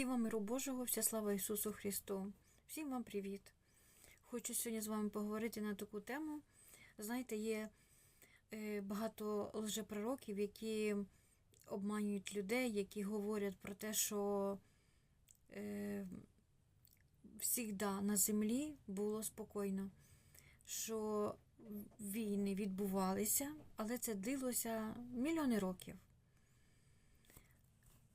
Всім вам миру Божого, вся слава Ісусу Христу. Всім вам привіт. Хочу сьогодні з вами поговорити на таку тему. Знаєте, є е, багато лжепророків, які обманюють людей, які говорять про те, що е, всігда на землі було спокійно, що війни відбувалися, але це длилося мільйони років.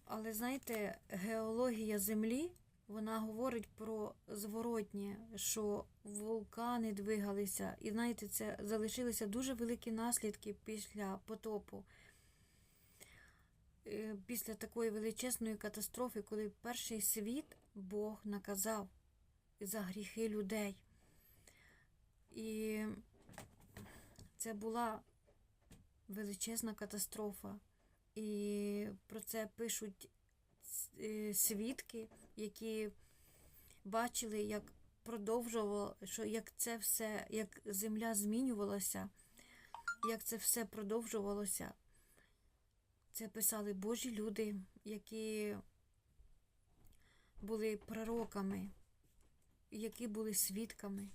Але знаєте, геологія Землі вона говорить про зворотнє, що вулкани двигалися, і знаєте, це залишилися дуже великі наслідки після потопу. Е, Після такої величезної катастрофи, коли перший світ Бог наказав за гріхи людей. І це була величезна катастрофа. І про це пишуть е, свідки, які бачили, як продовжувало, що як це все, як земля змінювалася, як це все продовжувалося. Це писали Божі люди, які були пророками, які були свідками.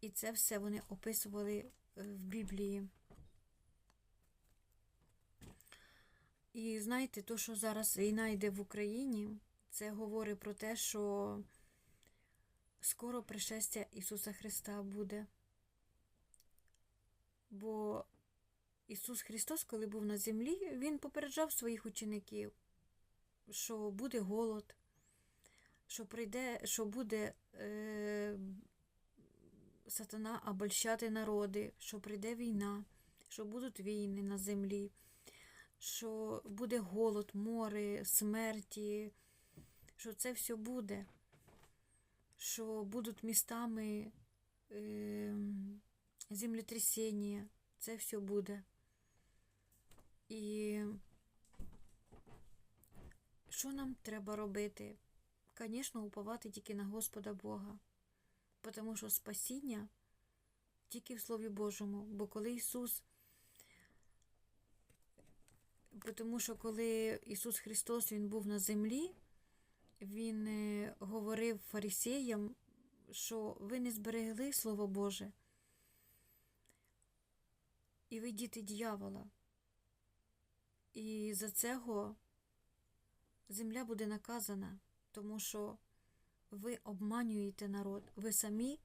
І це все вони описували е, в Біблії. І знаєте, то, що зараз війна йде в Україні, це говорить про те, що скоро пришестя Ісуса Христа буде. Бо Ісус Христос, коли був на землі, Він попереджав своїх учеників, що буде голод, що прийде, що буде е, сатана обольщати народи, що прийде війна, що будуть війни на землі що буде голод, море, смерті, що це все буде, що будуть містами е, землетрясіння, це все буде. І що нам треба робити? Звісно, уповати тільки на Господа Бога, тому що спасіння тільки в Слові Божому, бо коли Ісус тому що коли Ісус Христос Він був на землі, Він е, говорив фарисеям, що ви не зберегли Слово Боже. І ви діти дьявола. І за цього земля буде наказана, тому що ви обманюєте народ, ви самі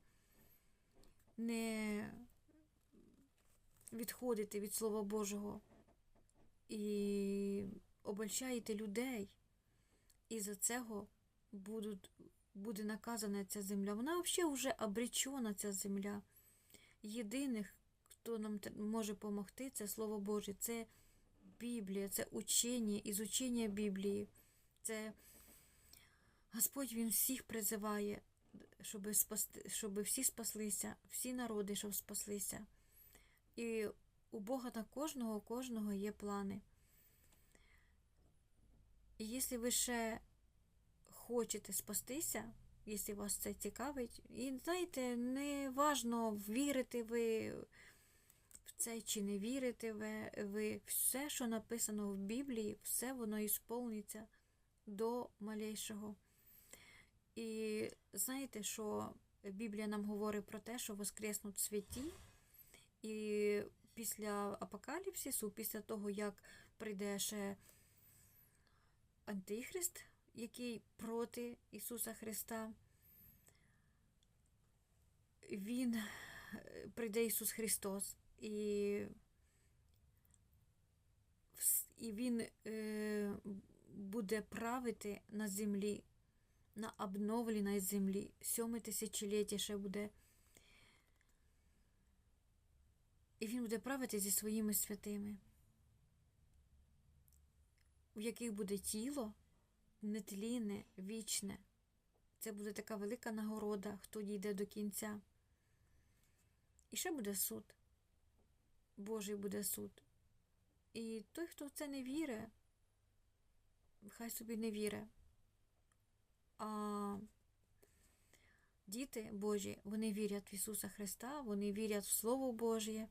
не відходите від Слова Божого і обольщаєте людей, і за цього будуть, буде наказана ця земля. Вона взагалі вже обречена, ця земля. Єдиних, хто нам може допомогти, це Слово Боже, це Біблія, це учення, ізучення Біблії. Це Господь Він всіх призиває, щоб спасти, щоб всі спаслися, всі народи, щоб спаслися. І у Бога на кожного, кожного є плани. І якщо ви ще хочете спастися, якщо вас це цікавить, і знаєте, не важно, вірите ви в це чи не вірите ви, ви все, що написано в Біблії, все воно ісполниться до малейшого. І знаєте, що Біблія нам говорить про те, що воскреснуть святі, і після апокаліпсису, після того, як прийде ще Антихрист, який проти Ісуса Христа, Він прийде Ісус Христос, і і Він е, буде правити на землі, на обновленій землі, сьоме тисячоліття ще буде. І він буде правити зі своїми святими, в яких буде тіло нетлінне, вічне. Це буде така велика нагорода, хто дійде до кінця. І ще буде суд. Божий буде суд. І той, хто в це не вірить, хай собі не вірить. А діти Божі, вони вірять в Ісуса Христа, вони вірять в Слово Божє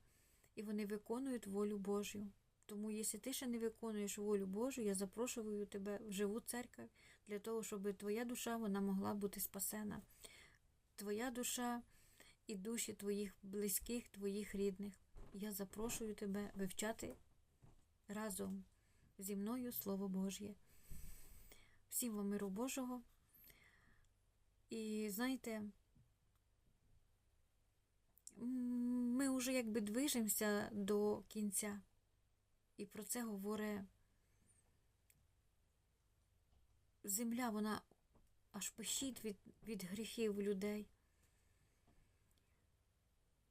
і вони виконують волю Божю. Тому, якщо ти ще не виконуєш волю Божу, я запрошую тебе в живу церкву для того, щоб твоя душа вона могла бути спасена. Твоя душа і душі твоїх близьких, твоїх рідних. Я запрошую тебе вивчати разом зі мною Слово Божє. Всім вам миру Божого. І знаєте, ми вже якби движемося до кінця. І про це говорить земля, вона аж пищить від, від гріхів людей.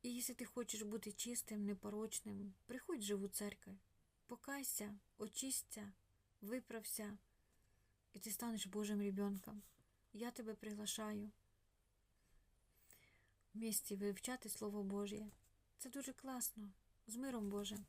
І якщо ти хочеш бути чистим, непорочним, приходь в живу церкву, покайся, очисться, виправся, і ти станеш Божим ребенком. Я тебе приглашаю вместе вивчати Слово Божє. Це дуже класно. З миром Божим.